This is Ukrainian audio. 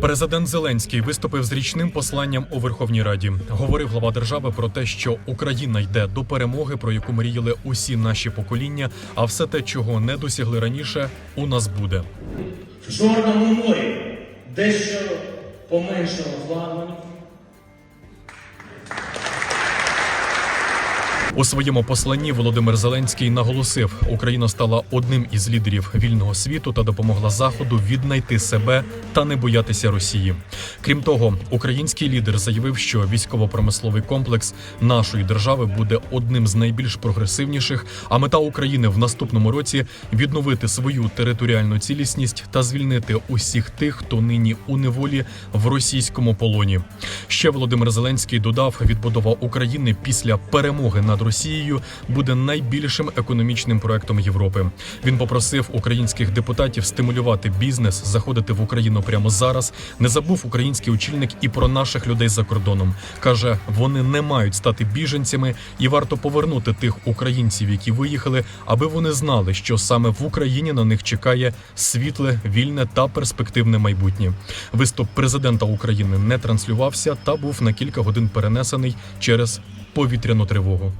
Президент Зеленський виступив з річним посланням у Верховній Раді. Говорив глава держави про те, що Україна йде до перемоги, про яку мріяли усі наші покоління. А все те, чого не досягли раніше, у нас буде. В Чорному морі дещо поменшало флагманів. У своєму посланні Володимир Зеленський наголосив, Україна стала одним із лідерів вільного світу та допомогла Заходу віднайти себе та не боятися Росії. Крім того, український лідер заявив, що військово-промисловий комплекс нашої держави буде одним з найбільш прогресивніших. А мета України в наступному році відновити свою територіальну цілісність та звільнити усіх тих, хто нині у неволі в російському полоні. Ще Володимир Зеленський додав, відбудова України після перемоги над Росією буде найбільшим економічним проектом Європи. Він попросив українських депутатів стимулювати бізнес, заходити в Україну прямо зараз. Не забув український очільник і про наших людей за кордоном. каже, вони не мають стати біженцями, і варто повернути тих українців, які виїхали, аби вони знали, що саме в Україні на них чекає світле, вільне та перспективне майбутнє. Виступ президента України не транслювався та був на кілька годин перенесений через повітряну тривогу.